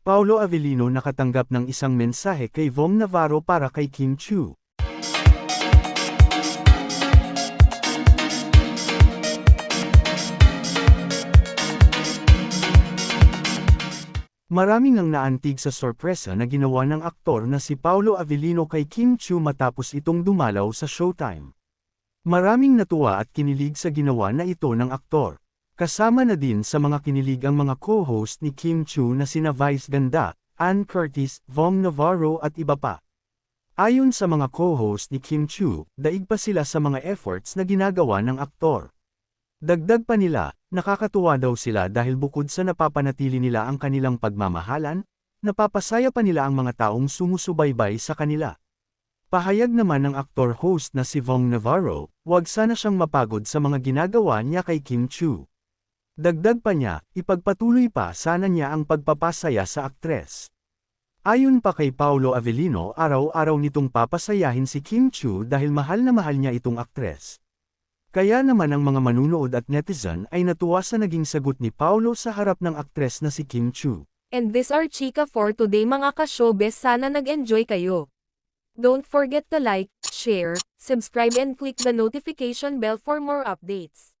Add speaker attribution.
Speaker 1: Paulo Avellino nakatanggap ng isang mensahe kay Vom Navarro para kay Kim Chu. Maraming ang naantig sa sorpresa na ginawa ng aktor na si Paulo Avellino kay Kim Chu matapos itong dumalaw sa Showtime. Maraming natuwa at kinilig sa ginawa na ito ng aktor. Kasama na din sa mga kinilig ang mga co-host ni Kim Chu na sina Vice Ganda, Ann Curtis, Vom Navarro at iba pa. Ayon sa mga co-host ni Kim Chu, daig pa sila sa mga efforts na ginagawa ng aktor. Dagdag pa nila, nakakatuwa daw sila dahil bukod sa napapanatili nila ang kanilang pagmamahalan, napapasaya pa nila ang mga taong sumusubaybay sa kanila. Pahayag naman ng aktor-host na si Vong Navarro, huwag sana siyang mapagod sa mga ginagawa niya kay Kim Chu. Dagdag pa niya, ipagpatuloy pa sana niya ang pagpapasaya sa aktres. Ayon pa kay Paulo Avellino araw-araw nitong papasayahin si Kim Chu dahil mahal na mahal niya itong aktres. Kaya naman ang mga manunood at netizen ay natuwa sa naging sagot ni Paulo sa harap ng aktres na si Kim Chu.
Speaker 2: And this are chika for today mga ka-showbiz sana nag-enjoy kayo. Don't forget to like, share, subscribe and click the notification bell for more updates.